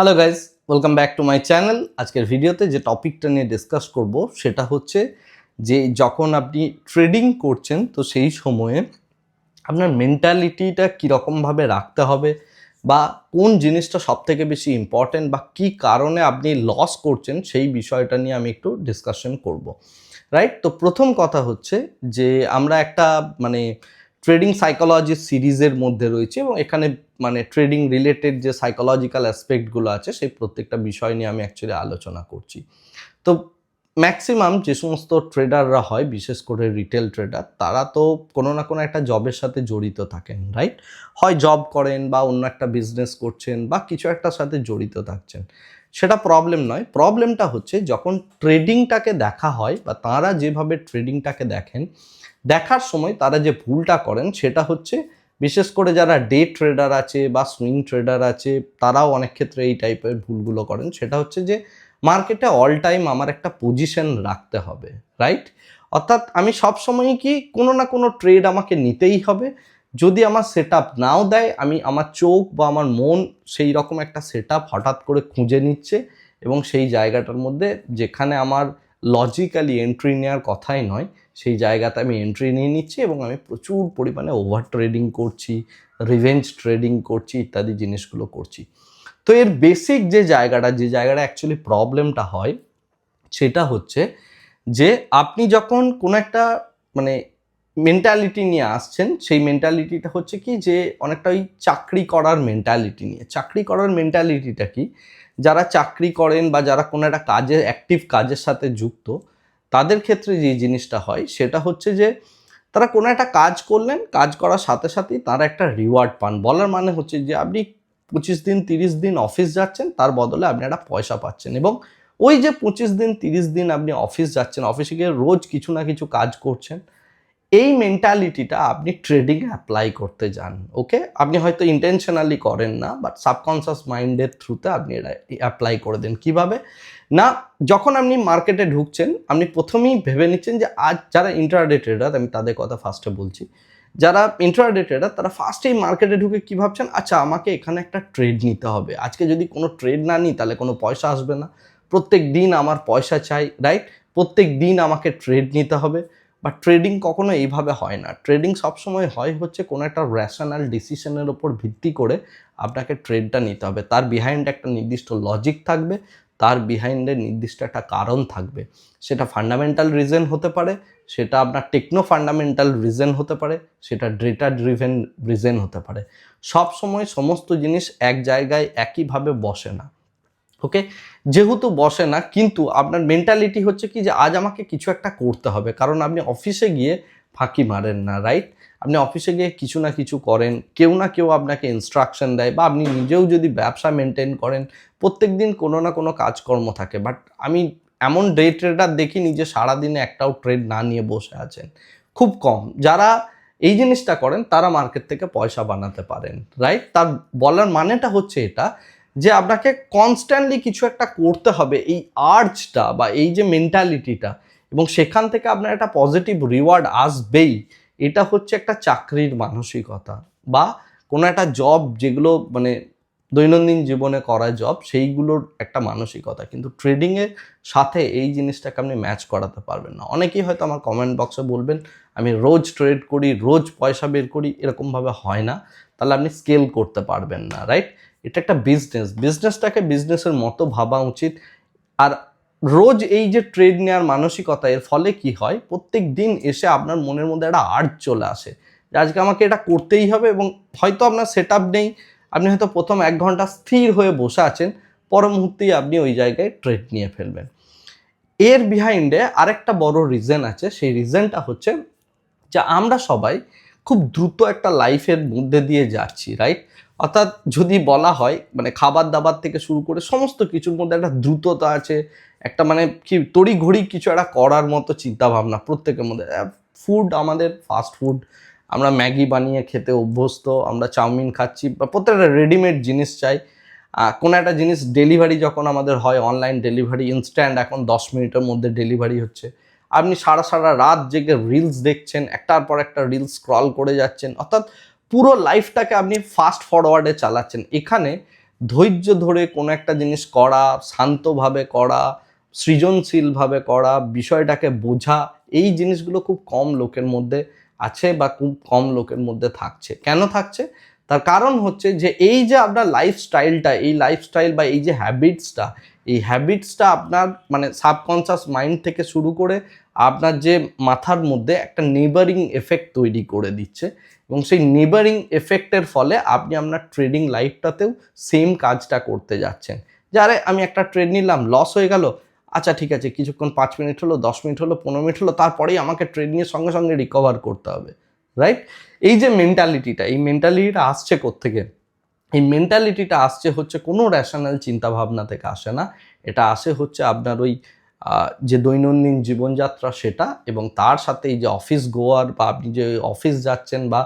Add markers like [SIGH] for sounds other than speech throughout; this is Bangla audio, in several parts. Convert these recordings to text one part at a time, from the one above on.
Hello guys welcome back to my channel আজকের ভিডিওতে যে টপিকটা নিয়ে ডিসকাস করব, সেটা হচ্ছে যে যখন আপনি ট্রেডিং করছেন, তো সেই সময়ে আপনার মেন্টালিটিটা কীরকমভাবে রাখতে হবে বা কোন জিনিসটা সব থেকে বেশি ইম্পর্টেন্ট বা কী কারণে আপনি লস করছেন, সেই বিষয়টা নিয়ে আমি একটু ডিসকাশন করব রাইট তো প্রথম কথা হচ্ছে যে আমরা একটা মানে ট্রেডিং সাইকোলজি সিরিজের মধ্যে রয়েছে এবং এখানে মানে ট্রেডিং রিলেটেড যে সাইকোলজিক্যাল অ্যাসপেক্টগুলো আছে, সেই প্রত্যেকটা বিষয় নিয়ে আমি অ্যাকচুয়ালি আলোচনা করছি। তো ম্যাক্সিমাম যে সমস্ত ট্রেডাররা হয়, বিশেষ করে রিটেল ট্রেডার তারা তো কোনো না কোনো একটা জবের সাথে জড়িত থাকেন রাইট হয় জব করেন বা অন্য একটা বিজনেস করছেন বা কিছু একটার সাথে জড়িত থাকছেন। সেটা প্রবলেম নয়। প্রবলেমটা হচ্ছে যখন ট্রেডিংটাকে দেখা হয় বা তারা যেভাবে ট্রেডিংটাকে দেখেন দেখার সময় তারা যে ভুলটা করেন সেটা হচ্ছে বিশেষ করে যারা ডে ট্রেডার আছে বা সুইং ট্রেডার আছে, তারাও অনেক ক্ষেত্রে এই টাইপের ভুলগুলো করেন। সেটা হচ্ছে যে মার্কেটে অল টাইম আমার একটা পজিশন রাখতে হবে রাইট অর্থাৎ আমি সব সময়ই কি কোনো না কোনো ট্রেড আমাকে নিতেই হবে। যদি আমার সেট নাও দেয়, আমি আমার চোখ বা আমার মন সেই রকম একটা সেট হঠাৎ করে খুঁজে নিচ্ছে এবং সেই জায়গাটার মধ্যে যেখানে আমার লজিক্যালি এন্ট্রি নেওয়ার কথাই নয় সেই জায়গাতে আমি এন্ট্রি নিয়ে নিচ্ছি এবং আমি প্রচুর পরিমাণে ওভার ট্রেডিং করছি রিভেঞ্জ ট্রেডিং করছি ইত্যাদি জিনিসগুলো করছি। তো এর বেসিক যে জায়গাটা যে জায়গাটা অ্যাকচুয়ালি প্রবলেমটা হয়, সেটা হচ্ছে যে আপনি যখন কোনো একটা মানে মেন্টালিটি নিয়ে আসছেন, সেই মেন্টালিটিটা হচ্ছে কি যে অনেকটা ওই চাকরি করার মেন্টালিটি নিয়ে। চাকরি করার মেন্টালিটিটা কি? যারা চাকরি করেন বা যারা কোনো একটা কাজে অ্যাক্টিভ কাজের সাথে যুক্ত তাদের ক্ষেত্রে যে জিনিসটা হয় সেটা হচ্ছে যে তারা কোনো একটা কাজ করলেন, কাজ করার সাথে সাথেই তারা একটা রিওয়ার্ড পান। বলার মানে হচ্ছে যে আপনি পঁচিশ দিন, তিরিশ দিন অফিস যাচ্ছেন, তার বদলে আপনি একটা পয়সা পাচ্ছেন এবং ওই যে পঁচিশ দিন, তিরিশ দিন আপনি অফিস যাচ্ছেন অফিসে গিয়ে রোজ কিছু না কিছু কাজ করছেন, এই মেন্টালিটিটা আপনি ট্রেডিংয়ে অ্যাপ্লাই করতে যান ওকে আপনি হয়তো ইন্টেনশনালি করেন না বাট সাবকনসিয়াস মাইন্ডের থ্রুতে আপনি এটা অ্যাপ্লাই করে দেন। কীভাবে? না, যখন আপনি মার্কেটে ঢুকছেন, আপনি প্রথমেই ভেবে নিচ্ছেন যে আজ যারা ইন্টারডে ট্রেডার আমি তাদের কথা ফার্স্টে বলছি, যারা ইন্টারডে ট্রেডার তারা ফার্স্টেই মার্কেটে ঢুকে কী ভাবছেন? আচ্ছা আমাকে এখানে একটা ট্রেড নিতে হবে। আজকে যদি কোনো ট্রেড না নিই, তাহলে কোনো পয়সা আসবে না। প্রত্যেক দিন আমার পয়সা চাই রাইট প্রত্যেক দিন আমাকে ট্রেড নিতে হবে। বা ট্রেডিং কখনো এইভাবে হয় না। ট্রেডিং সবসময় হয় হচ্ছে কোনো একটা র্যাশনাল ডিসিশনের ওপর ভিত্তি করে আপনাকে ট্রেডটা নিতে হবে। তার বিহাইন্ড একটা নির্দিষ্ট লজিক থাকবে। তার বিহাইন্ডে নির্দিষ্ট একটা কারণ থাকবে। সেটা ফান্ডামেন্টাল রিজন হতে পারে, সেটা আপনার টেকনো ফান্ডামেন্টাল রিজন হতে পারে, সেটা ডেটা ড্রিভেন রিজন হতে পারে। সব সময় সমস্ত জিনিস এক জায়গায় একইভাবে বসে না। ওকে যেহেতু বসে না, কিন্তু আপনার মেন্টালিটি হচ্ছে কি যে আজ আমাকে কিছু একটা করতে হবে। কারণ আপনি অফিসে গিয়ে ফাঁকি মারেন না রাইট আপনি অফিসে গিয়ে কিছু না কিছু করেন, কেউ না কেউ আপনাকে ইনস্ট্রাকশন দেয় বা আপনি নিজেও যদি ব্যবসা মেনটেন করেন প্রত্যেক দিন কোনো না কোনো কাজকর্ম থাকে। বাট আমি এমন ডে ট্রেডার দেখিনি যে সারাদিনে একটাও ট্রেড না নিয়ে বসে আছেন। খুব কম। যারা এই জিনিসটা করেন, তারা মার্কেট থেকে পয়সা বানাতে পারেন রাইট তার বলার মানেটা হচ্ছে এটা যে আপনাকে কনস্ট্যান্টলি কিছু একটা করতে হবে। এই আর্জটা বা এই যে মেন্টালিটিটা এবং সেখান থেকে আপনার একটা পজিটিভ রিওয়ার্ড আসবেই। এটা হচ্ছে একটা চাকরির মানসিকতা বা কোনো একটা জব যেগুলো মানে দৈনন্দিন জীবনে করা জব সেইগুলোর একটা মানসিকতা। কিন্তু ট্রেডিংয়ের সাথে এই জিনিসটাকে আপনি ম্যাচ করাতে পারবেন না। অনেকেই হয়তো আমার কমেন্ট বক্সে বলবেন, আমি রোজ ট্রেড করি, রোজ পয়সা বের করি। এরকমভাবে হয় না। তাহলে আপনি স্কেল করতে পারবেন না রাইট এটা একটা বিজনেস বিজনেসটাকে বিজনেসের মতো ভাবা উচিত। আর রোজ এই যে ট্রেড নেওয়ার মানসিকতা, এর ফলে কি হয়? প্রত্যেক দিন এসে আপনার মনের মধ্যে একটা আর্ট চলে আসে যে আজকে আমাকে এটা করতেই হবে এবং হয়তো আপনার সেট নেই, আপনি হয়তো প্রথম এক ঘণ্টা স্থির হয়ে বসে আছেন পর মুহূর্তেই আপনি ওই জায়গায় ট্রেড নিয়ে ফেলবেন। এর বিহাইন্ডে আরেকটা বড় রিজন আছে, সেই রিজনটা হচ্ছে যে আমরা সবাই খুব দ্রুত একটা লাইফের মধ্যে দিয়ে যাচ্ছি রাইট অর্থাৎ যদি বলা হয় মানে খাবার দাবার থেকে শুরু করে সমস্ত কিছুর মধ্যে একটা দ্রুততা আছে একটা মানে কি তড়ি ঘড়ি কিছু একটা করার মতো চিন্তা ভাবনা প্রত্যেকের মধ্যে। ফুড আমাদের ফাস্ট ফুড আমরা ম্যাগি বানিয়ে খেতে অভ্যস্ত, আমরা চাউমিন খাচ্ছি, বা প্রত্যেকটা রেডিমেড জিনিস চাই। কোনো একটা জিনিস ডেলিভারি যখন আমাদের হয় অনলাইন ডেলিভারি ইনস্ট্যান্ট এখন দশ মিনিটের মধ্যে ডেলিভারি হচ্ছে। আপনি সারা সারা রাত জেগে রিলস দেখছেন, একটার পর একটা রিলস স্ক্রল করে যাচ্ছেন, অর্থাৎ পুরো লাইফটাকে আপনি ফাস্ট ফরওয়ার্ডে চালাচ্ছেন। এখানে ধৈর্য ধরে কোনো একটা জিনিস করা, শান্তভাবে করা সৃজনশীলভাবে করা, বিষয়টাকে বোঝা, এই জিনিসগুলো খুব কম লোকের মধ্যে আছে বা খুব কম লোকের মধ্যে থাকছে। কেন থাকছে? তার কারণ হচ্ছে যে এই যে আপনার লাইফস্টাইলটা এই লাইফস্টাইল বা এই যে হ্যাবিটসটা এই হ্যাবিটসটা আপনার মানে সাবকনসিয়াস মাইন্ড থেকে শুরু করে আপনার যে মাথার মধ্যে একটা নেবারিং এফেক্ট তৈরি করে দিচ্ছে এবং সেই নেবারিং এফেক্টের ফলে আপনি আপনার ট্রেডিং লাইফটাতেও সেম কাজটা করতে যাচ্ছেন। যে আমি একটা ট্রেড নিলাম লস হয়ে গেল আচ্ছা ঠিক আছে, কিছুক্ষণ পাঁচ মিনিট হলো, দশ মিনিট হলো, পনেরো মিনিট হলো, তারপরেই আমাকে ট্রেনিংয়ের সঙ্গে সঙ্গে রিকভার করতে হবে রাইট এই যে মেন্টালিটিটা এই মেন্টালিটিটা আসছে কোত্থেকে? এই মেন্টালিটিটা আসছে হচ্ছে কোনো র্যাশনাল চিন্তাভাবনা থেকে আসে না, এটা আসে হচ্ছে আপনার ওই যে দৈনন্দিন জীবনযাত্রা সেটা এবং তার সাথে এই যে অফিস গোয়ার বা আপনি যে অফিস যাচ্ছেন বা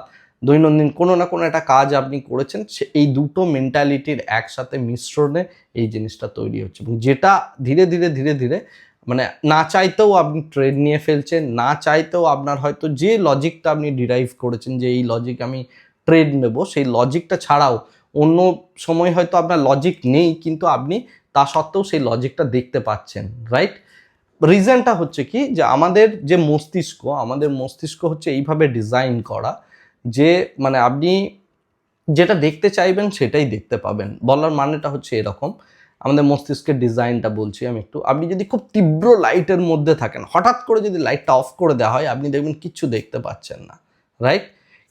দৈনন্দিন কোনো না কোনো একটা কাজ আপনি করেছেন, সে এই দুটো মেন্টালিটির একসাথে মিশ্রণে এই জিনিসটা তৈরি হচ্ছে। এবং যেটা ধীরে ধীরে ধীরে ধীরে মানে না চাইতেও আপনি ট্রেড নিয়ে ফেলছেন, না চাইতেও আপনার হয়তো যে লজিকটা আপনি ডিরাইভ করেছেন যে এই লজিক আমি ট্রেড নেব, সেই লজিকটা ছাড়াও অন্য সময় হয়তো আপনার লজিক নেই, কিন্তু আপনি তা সত্ত্বেও সেই লজিকটা দেখতে পাচ্ছেন রাইট রিজনটা হচ্ছে কি যে আমাদের যে মস্তিষ্ক, আমাদের মস্তিষ্ক হচ্ছে এইভাবে ডিজাইন করা যে মানে আপনি যেটা দেখতে চাইবেন সেটাই দেখতে পাবেন। বলার মানেটা হচ্ছে এরকম। আমাদের মস্তিষ্কের ডিজাইনটা বলছি আমি একটু। আপনি যদি খুব তীব্র লাইটের মধ্যে থাকেন, হঠাৎ করে যদি লাইটটা অফ করে দেওয়া হয়, আপনি দেখবেন কিচ্ছু দেখতে পাচ্ছেন না রাইট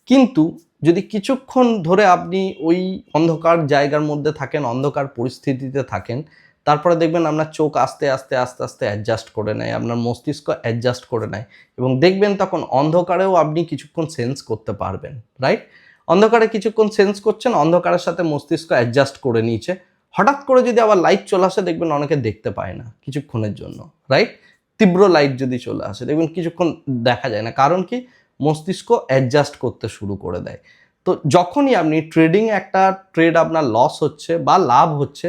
কিন্তু যদি কিছুক্ষণ ধরে আপনি ওই অন্ধকার জায়গার মধ্যে থাকেন, অন্ধকার পরিস্থিতিতে থাকেন তারপরে দেখবেন আপনার চোখ আস্তে আস্তে আস্তে আস্তে অ্যাডজাস্ট করে নেয়, আপনার মস্তিষ্ক অ্যাডজাস্ট করে নেয় এবং দেখবেন তখন অন্ধকারেও আপনি কিছুক্ষণ সেন্স করতে পারবেন রাইট অন্ধকারে কিছুক্ষণ সেন্স করছেন, অন্ধকারের সাথে মস্তিষ্ক অ্যাডজাস্ট করে নিয়েছে। হঠাৎ করে যদি আবার লাইট চলে আসে, দেখবেন অনেকে দেখতে পায় না কিছুক্ষণের জন্য রাইট তীব্র লাইট যদি চলে আসে, দেখবেন কিছুক্ষণ দেখা যায় না। কারণ কি? মস্তিষ্ক অ্যাডজাস্ট করতে শুরু করে দেয়। তো যখনই আপনি ট্রেডিং একটা ট্রেড আপনার লস হচ্ছে বা লাভ হচ্ছে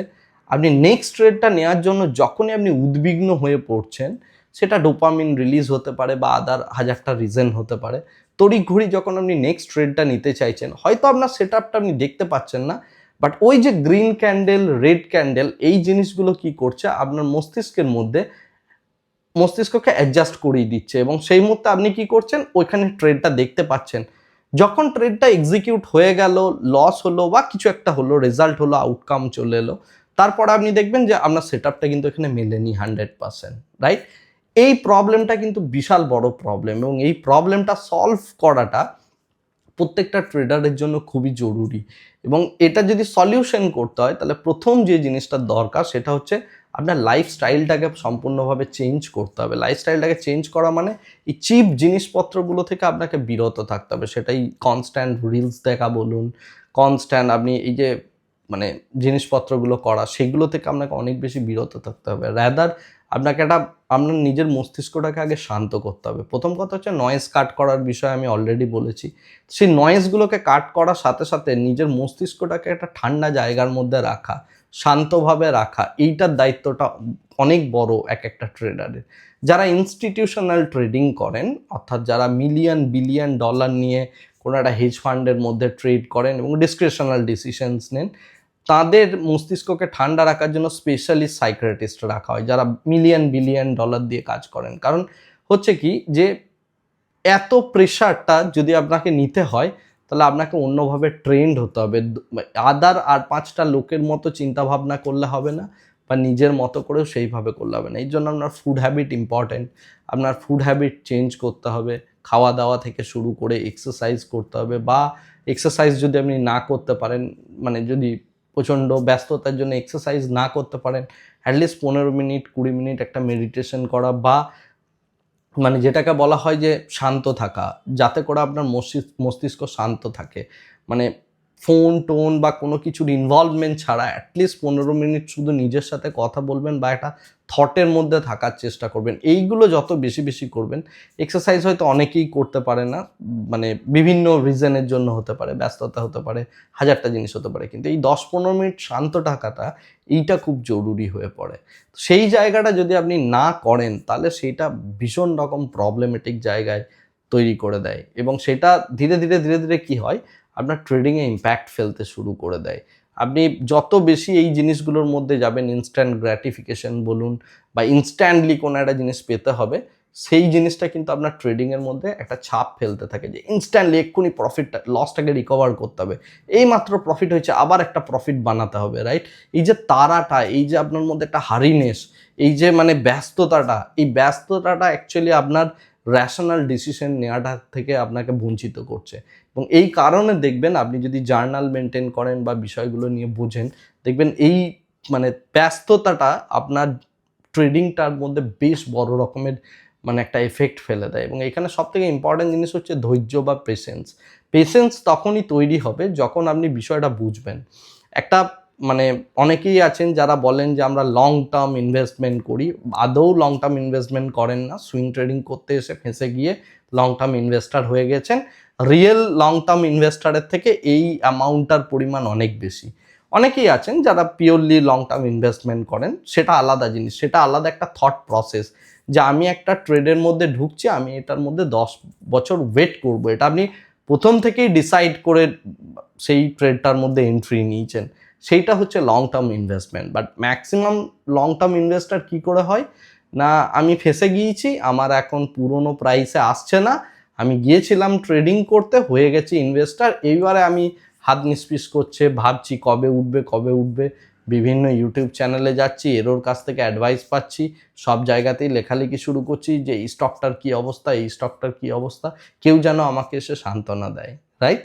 আপনি নেক্সট ট্রেডটা নেওয়ার জন্য যখনই আপনি উদ্বিগ্ন হয়ে পড়ছেন, সেটা ডোপামিন রিলিজ হতে পারে বা আদার হাজারটা রিজন হতে পারে। তড়িঘড়ি যখন আপনি নেক্সট ট্রেডটা নিতে চাইছেন, হয়তো আপনার সেট আপটা আপনি দেখতে পাচ্ছেন না বাট ওই যে গ্রিন ক্যান্ডেল রেড ক্যান্ডেল এই জিনিসগুলো কি করছে, আপনার মস্তিষ্কের মধ্যে মস্তিষ্ককে অ্যাডজাস্ট করিয়ে দিচ্ছে এবং সেই মুহূর্তে আপনি কি করছেন, ওইখানে ট্রেডটা দেখতে পাচ্ছেন। যখন ট্রেডটা এক্সিকিউট হয়ে গেল লস হলো বা কিছু একটা হলো রেজাল্ট হলো আউটকাম চলে এলো তারপর আপনি দেখবেন যে আপনার সেট আপটা কিন্তু এখানে মেলেনি হান্ড্রেড পার্সেন্ট রাইট এই প্রবলেমটা কিন্তু বিশাল বড় প্রবলেম এবং এই প্রবলেমটা সলভ করাটা প্রত্যেকটা ট্রেডারের জন্য খুবই জরুরি এবং এটা যদি সলিউশন করতে হয়, তাহলে প্রথম যে জিনিসটা দরকার সেটা হচ্ছে আপনার লাইফস্টাইলটাকে সম্পূর্ণভাবে চেঞ্জ করতে হবে। লাইফস্টাইলটাকে চেঞ্জ করা মানে এই চিপ জিনিসপত্রগুলো থেকে আপনাকে বিরত থাকতে হবে। সেটাই কনস্ট্যান্ট রিলস দেখা বলুন কনস্ট্যান্ট আপনি এই যে মানে জিনিসপত্রগুলো করা, সেগুলো থেকে আপনাকে অনেক বেশি বিরত থাকতে হবে। র্যাদার আপনাকে একটা, আপনার নিজের মস্তিষ্কটাকে আগে শান্ত করতে হবে। প্রথম কথা হচ্ছে নয়েজ কাট করার বিষয়ে আমি অলরেডি বলেছি। সেই নয়েজগুলোকে কাট করার সাথে সাথে নিজের মস্তিষ্কটাকে একটা ঠান্ডা জায়গার মধ্যে রাখা, শান্তভাবে রাখা, এইটার দায়িত্বটা অনেক বড় এক একটা ট্রেডারের যারা ইনস্টিটিউশনাল ট্রেডিং করেন, অর্থাৎ যারা মিলিয়ন বিলিয়ন ডলার নিয়ে কোনো একটা হেজ ফান্ডের মধ্যে ট্রেড করেন এবং ডিসক্রিপশনাল ডিসিশনস নেন। তাদের মস্তিষ্ককে ঠান্ডা রাখার জন্য স্পেশালিস্ট সাইক্রেটিস্ট রাখা হয়, যারা মিলিয়ন বিলিয়ন ডলার দিয়ে কাজ করেন। কারণ হচ্ছে কি যে, এত প্রেশারটা যদি আপনাকে নিতে হয়, তাহলে আপনাকে অন্যভাবে ট্রেন্ড হতে হবে। আদার আর পাঁচটা লোকের মতো চিন্তা ভাবনা করলে হবে না, বা নিজের মতো করেও সেইভাবে করলে হবে না। এই জন্য আপনার ফুড হ্যাবিট ইম্পর্ট্যান্ট আপনার ফুড হ্যাবিট চেঞ্জ করতে হবে। খাওয়া দাওয়া থেকে শুরু করে এক্সারসাইজ করতে হবে বা এক্সারসাইজ যদি আপনি না করতে পারেন মানে যদি প্রচণ্ড ব্যস্ততার জন্য এক্সারসাইজ না করতে পারেন অ্যাটলিস্ট পনেরো মিনিট, কুড়ি মিনিট একটা মেডিটেশন করা বা মানে যেটাকে বলা হয় যে শান্ত থাকা, যাতে করে আপনার মস্তিষ্ক মস্তিষ্ক শান্ত থাকে। মানে ফোন, টোন বা কোনো কিছুর ইনভলভমেন্ট ছাড়া অ্যাটলিস্ট পনেরো মিনিট শুধু নিজের সাথে কথা বলবেন বা একটা থটের মধ্যে থাকার চেষ্টা করবেন। এইগুলো যত বেশি বেশি করবেন এক্সারসাইজ হয়তো অনেকেই করতে পারে না মানে বিভিন্ন রিজনের জন্য হতে পারে, ব্যস্ততা হতে পারে, হাজারটা জিনিস হতে পারে, কিন্তু এই দশ পনেরো মিনিট শান্ত থাকাটা এইটা খুব জরুরি হয়ে পড়ে। সেই জায়গাটা যদি আপনি না করেন, তাহলে সেইটা ভীষণ রকম প্রবলেমেটিক জায়গায় তৈরি করে দেয় এবং সেটা ধীরে ধীরে ধীরে ধীরে কি হয়? আপনার ট্রেডিংয়ে ইম্প্যাক্ট ফেলতে শুরু করে দেয়। আপনি যত বেশি এই জিনিসগুলোর মধ্যে যাবেন ইনস্ট্যান্ট গ্র্যাটিফিকেশন বলুন বা ইনস্ট্যান্টলি কোনো একটা জিনিস পেতে হবে, সেই জিনিসটা কিন্তু আপনার ট্রেডিংয়ের মধ্যে একটা ছাপ ফেলতে থাকে যে ইনস্ট্যান্টলি এক্ষুনি প্রফিটটা লসটাকে রিকভার করতে হবে। এই মাত্র প্রফিট হয়েছে, আবার একটা প্রফিট বানাতে হবে রাইট এই যে তারাটা, এই যে আপনার মধ্যে একটা হারিনেস এই যে মানে ব্যস্ততাটা, এই ব্যস্ততাটা অ্যাকচুয়ালি আপনার র্যাশনাল ডিসিশন নেওয়াটা থেকে আপনাকে বঞ্চিত করছে। এবং এই কারণে দেখবেন আপনি যদি জার্নাল মেনটেন করেন বা বিষয়গুলো নিয়ে বোঝেন, দেখবেন এই মানে ব্যস্ততাটা আপনার ট্রেডিংটার মধ্যে বেশ বড় রকমের মানে একটা এফেক্ট ফেলে দেয়। এবং এখানে সব থেকে ইম্পর্টেন্ট জিনিস হচ্ছে ধৈর্য বা পেশেন্স পেশেন্স তখনই তৈরি হবে যখন আপনি বিষয়টা বুঝবেন। একটা মানে অনেকেই আছেন যারা বলেন যে আমরা লং টার্ম ইনভেস্টমেন্ট করি, আদৌ লং টার্ম ইনভেস্টমেন্ট করেন না সুইং ট্রেডিং করতে এসে ফেঁসে গিয়ে লং টার্ম ইনভেস্টার হয়ে গেছেন। রিয়েল লং টার্ম ইনভেস্টারের থেকে এই অ্যামাউন্টটার পরিমাণ অনেক বেশি। অনেকেই আছেন যারা পিওরলি লং টার্ম ইনভেস্টমেন্ট করেন, সেটা আলাদা জিনিস, সেটা আলাদা একটা থট প্রসেস যে আমি একটা ট্রেডের মধ্যে ঢুকছি, আমি এটার মধ্যে দশ বছর ওয়েট করব। এটা আপনি প্রথম থেকেই ডিসাইড করে সেই ট্রেডটার মধ্যে এন্ট্রি নিয়েছেন। সেইটা হচ্ছে long term investment but maximum long term investor কী করে হয়? না, আমি ফেসে গিয়েছি, আমার এখন পুরনো প্রাইসে আসছে না আমি গিয়েছিলাম ট্রেডিং করতে, হয়ে গেছি ইনভেস্টার এইবারে আমি হাত নিষ্পিস করছে, ভাবছি কবে উঠবে কবে উঠবে। বিভিন্ন ইউটিউব চ্যানেলে যাচ্ছি এরোর কাছ থেকে অ্যাডভাইস পাচ্ছি। সব জায়গাতেই লেখালেখি শুরু করছি যে, এই স্টকটার কী অবস্থা, এই স্টকটার কী অবস্থা? কেউ যেন আমাকে এসে সান্ত্বনা দেয় রাইট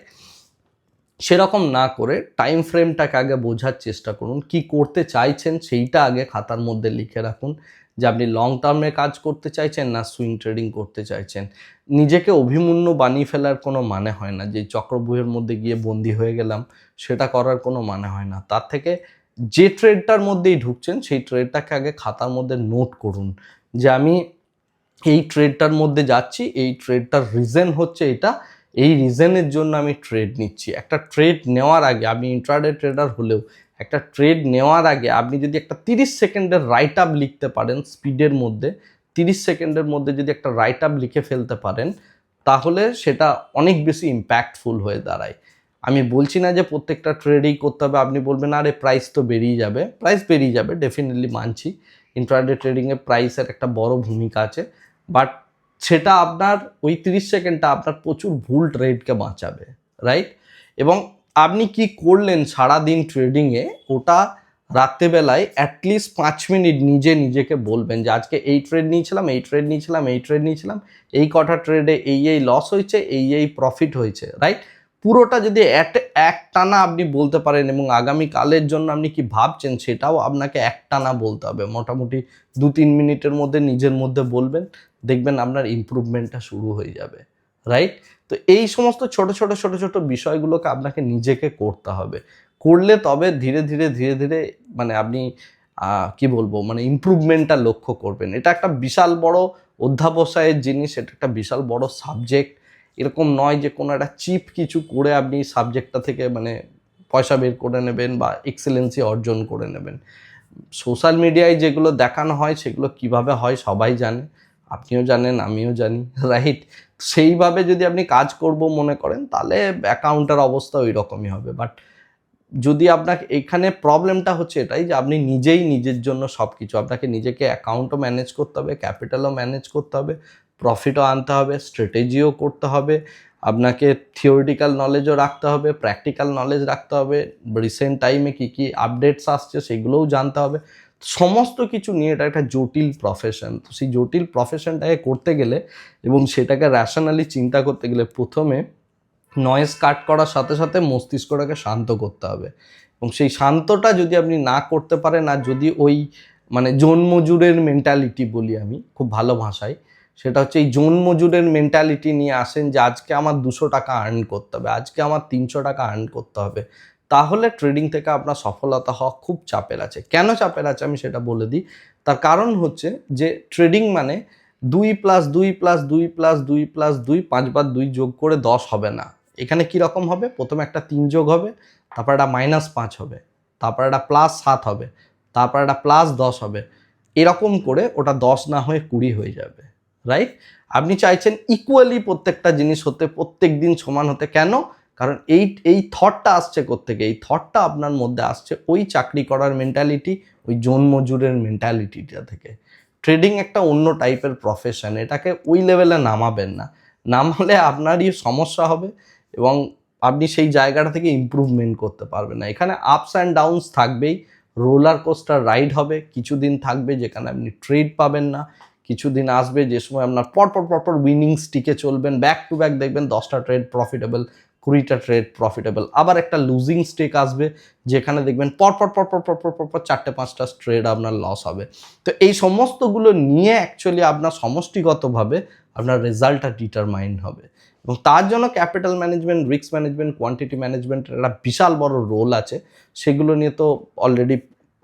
সেরকম না করে টাইম ফ্রেমটাকে আগে বোঝার চেষ্টা করুন, কি করতে চাইছেন সেইটা আগে খাতার মধ্যে লিখে রাখুন। যে, আপনি লং টার্মে কাজ করতে চাইছেন না সুইং ট্রেডিং করতে চাইছেন। নিজেকে অভিমন্য বানিয়ে ফেলার কোনো মানে হয় না। যে চক্রবুহের মধ্যে গিয়ে বন্দি হয়ে গেলাম, সেটা করার কোনো মানে হয় না। তার থেকে যে ট্রেডটার মধ্যেই ঢুকছেন, সেই ট্রেডটাকে আগে খাতার মধ্যে নোট করুন। যে আমি এই ট্রেডটার মধ্যে যাচ্ছি, এই ট্রেডটার রিজন হচ্ছে এটা, এই রিজনের জন্য আমি ট্রেড নিচ্ছি। একটা ট্রেড নেওয়ার আগে আপনি ইন্ট্রাডে ট্রেডার হলেও, একটা ট্রেড নেওয়ার আগে আপনি যদি একটা তিরিশ সেকেন্ডের রাইট আপ লিখতে পারেন স্পিডের মধ্যে তিরিশ সেকেন্ডের মধ্যে যদি একটা রাইট আপ লিখে ফেলতে পারেন, তাহলে সেটা অনেক বেশি ইম্প্যাক্টফুল হয়ে দাঁড়ায়। আমি বলছি না যে প্রত্যেকটা ট্রেডেই করতে হবে, আপনি বলবেন, আরে প্রাইস তো বেরিয়ে যাবে। প্রাইস বেরিয়ে যাবে ডেফিনেটলি মানছি। ইন্ট্রাডে ট্রেডিংয়ে প্রাইসের একটা বড় ভূমিকা আছে। বাট সেটা আপনার, ওই তিরিশ সেকেন্ডটা আপনার প্রচুর ভুল ট্রেডকে বাঁচাবে রাইট এবং আপনি কি করলেন সারাদিন ট্রেডিংয়ে ওটা রাত্রেবেলায় অ্যাটলিস্ট পাঁচ মিনিট নিজে নিজেকে বলবেন যে, আজকে এই ট্রেড নিয়েছিলাম, এই ট্রেড নিয়েছিলাম, এই ট্রেড নিয়েছিলাম, এই কটা ট্রেডে এই এই লস হয়েছে, এই এই প্রফিট হয়েছে রাইট পুরোটা যদি এক এক টানা আপনি বলতে পারেন এবং আগামী কালের জন্য আপনি কি ভাবছেন, সেটাও আপনাকে এক টানা বলতে হবে। মোটামুটি দু, তিন মিনিটের মধ্যে নিজের মধ্যে বলবেন, দেখবেন আপনার ইমপ্রুভমেন্টটা শুরু হয়ে যাবে রাইট তো এই সমস্ত ছোট ছোট ছোট ছোট বিষয়গুলোকে আপনাকে নিজেকে করতে হবে। করলে তবে ধীরে ধীরে ধীরে ধীরে মানে আপনি কি বলব মানে ইমপ্রুভমেন্টটা লক্ষ্য করবেন। এটা একটা বিশাল বড় অধ্যাবসায়ের জিনিস, এটা একটা বিশাল বড় সাবজেক্ট এরকম নয় যে কোনো একটা চিপ কিছু করে আপনি সাবজেক্টটা থেকে মানে পয়সা বের করে নেবেন বা এক্সেলেন্সি অর্জন করে নেবেন। সোশ্যাল মিডিয়ায় যেগুলো দেখানো হয়, সেগুলো কীভাবে হয় সবাই জানে। আপনিও জানেন, আমিও জানি [LAUGHS] রাইট সেইভাবে যদি আপনি কাজ করব মনে করেন, তাহলে অ্যাকাউন্টের অবস্থা ওই রকমই হবে। বাট যদি আপনাকে, এখানে প্রবলেমটা হচ্ছে এটাই যে আপনি নিজেই নিজের জন্য সব কিছু আপনাকে নিজেকে অ্যাকাউন্টও ম্যানেজ করতে হবে ক্যাপিটালও ম্যানেজ করতে হবে প্রফিটও আনতে হবে স্ট্র্যাটেজিও করতে হবে, আপনাকে থিওরিটিক্যাল নলেজও রাখতে হবে প্র্যাকটিক্যাল নলেজ রাখতে হবে রিসেন্ট টাইমে কী কী আপডেটস আসছে সেগুলোও জানতে হবে। সমস্ত কিছু নিয়ে এটা একটা জটিল প্রফেশন তো সেই জটিল প্রফেশনটাকে করতে গেলে এবং সেটাকে র্যাশনালি চিন্তা করতে গেলে প্রথমে নয়েজ কাট করার সাথে সাথে মস্তিষ্কটাকে শান্ত করতে হবে। এবং সেই শান্তটা যদি আপনি না করতে পারেন, আর যদি ওই মানে জোন মজুরের মেন্টালিটি বলি আমি, খুব ভালো ভাষায়, সেটা হচ্ছে এই জোন মজুরের মেন্টালিটি নিয়ে আসেন যে আজকে আমার দুশো টাকা আর্ন করতে হবে, আজকে আমার তিনশো টাকা আর্ন করতে হবে, তাহলে ট্রেডিং থেকে আপনার সফলতা হওয়া খুব চাপের আছে। কেন চাপের আছে আমি সেটা বলে দিই। তার কারণ হচ্ছে যে ট্রেডিং মানে দুই প্লাস দুই প্লাস দুই প্লাস দুই প্লাস দুই, পাঁচবার দুই যোগ করে দশ হবে না। এখানে কি রকম হবে? প্রথমে একটা তিন যোগ হবে, তারপর একটা মাইনাস পাঁচ হবে, তারপর একটা প্লাস সাত হবে, তারপর একটা প্লাস দশ হবে। এরকম করে ওটা দশ না হয়ে কুড়ি হয়ে যাবে রাইট আপনি চাইছেন ইকুয়ালি প্রত্যেকটা জিনিস হতে প্রত্যেক দিন সমান হতে কেন? কারণ এই এই থটটা আসছে থেকে এই থটটা আপনার মধ্যে আসছে ওই চাকরি করার মেন্টালিটি ওই জন মজুরের মেন্টালিটিটা থেকে। ট্রেডিং একটা অন্য টাইপের প্রফেশন এটাকে ওই লেভেলে নামাবেন না। নামালে আপনারই সমস্যা হবে। এবং আপনি সেই জায়গাটা থেকে ইমপ্রুভমেন্ট করতে পারবেন না। এখানে আপস অ্যান্ড ডাউনস থাকবেই। রোলার কোস্টার রাইড হবে। কিছুদিন থাকবে যেখানে আপনি ট্রেড পাবেন না। কিছুদিন আসবে যে সময় আপনার পরপর পরপর উইনিং স্টিকে চলবেন। ব্যাক টু ব্যাক দেখবেন দশটা ট্রেড প্রফিটেবল কুড়িটা ট্রেড প্রফিটেবল আবার একটা লুজিং স্টেক আসবে যেখানে দেখবেন পরপর পরপর পরপর পরপর চারটে, পাঁচটা ট্রেড আপনার লস হবে। তো এই সমস্তগুলো নিয়ে অ্যাকচুয়ালি আপনার সমষ্টিগতভাবে আপনার রেজাল্টটা ডিটারমাইন হবে। এবং তার জন্য capital management risk management quantity ম্যানেজমেন্টের একটা বিশাল বড় রোল আছে। সেগুলো নিয়ে তো অলরেডি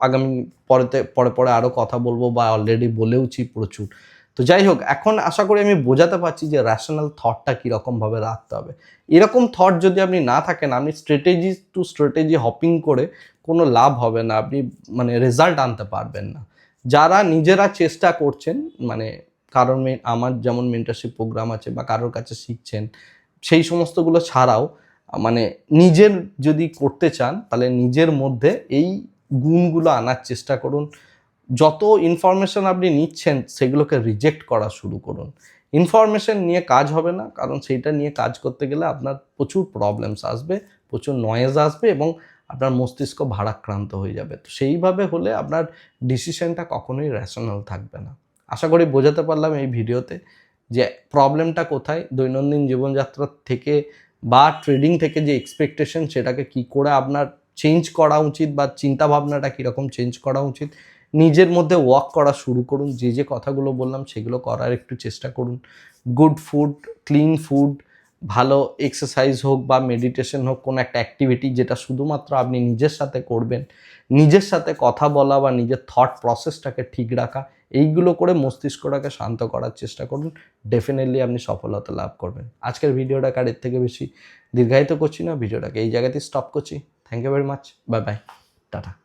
আগামী পরেতে, পরে পরে আরও কথা বলব বা অলরেডি বলেওছি প্রচুর। তো যাই হোক, এখন আশা করি আমি বোঝাতে পারছি যে র্যাশনাল থটটা কীরকমভাবে রাখতে হবে। এরকম থট যদি আপনি না থাকেন, আপনি স্ট্র্যাটেজি টু স্ট্র্যাটেজি হপিং করে কোনো লাভ হবে না, আপনি মানে রেজাল্ট আনতে পারবেন না। যারা নিজেরা চেষ্টা করছেন মানে কারণ মে- আমার যেমন মেন্টারশিপ প্রোগ্রাম আছে বা কারোর কাছে শিখছেন, সেই সমস্তগুলো ছাড়াও মানে নিজের যদি করতে চান, তাহলে নিজের মধ্যে এই গুণগুলো আনার চেষ্টা করুন। যত ইনফরমেশন আপনি নিচ্ছেন, সেগুলোকে রিজেক্ট করা শুরু করুন। ইনফরমেশন নিয়ে কাজ হবে না, কারণ সেইটা নিয়ে কাজ করতে গেলে আপনার প্রচুর প্রবলেমস আসবে, প্রচুর নয়েজ আসবে এবং আপনার মস্তিষ্ক ভারাক্রান্ত হয়ে যাবে। তো সেইভাবে হলে আপনার ডিসিশনটা কখনোই র্যাশনাল থাকবে না। আশা করি বোঝাতে পারলাম এই ভিডিওতে যে প্রবলেমটা কোথায়, দৈনন্দিন জীবনযাত্রা থেকে বা ট্রেডিং থেকে যে এক্সপেকটেশন সেটাকে কি করে আপনার চেঞ্জ করা উচিত বা চিন্তা ভাবনাটা কীরকম চেঞ্জ করা উচিত, নিজের মধ্যে ওয়াক করা শুরু করুন, যে যে কথাগুলো বললাম সেগুলো করার একটু চেষ্টা করুন। গুড ফুড ক্লিন ফুড ভালো এক্সারসাইজ হোক বা মেডিটেশন হোক, কোনো একটা অ্যাক্টিভিটি যেটা শুধুমাত্র আপনি নিজের সাথে করবেন, নিজের সাথে কথা বলা বা নিজের থট প্রসেসটাকে ঠিক রাখা এইগুলো করে মস্তিষ্কটাকে শান্ত করার চেষ্টা করুন। ডেফিনেটলি আপনি সফলতা লাভ করবেন। আজকের ভিডিওটা আর এর থেকে বেশি দীর্ঘায়িত করছি না, ভিডিওটাকে এই জায়গাতেই স্টপ করছি। Thank you very much bye bye tata.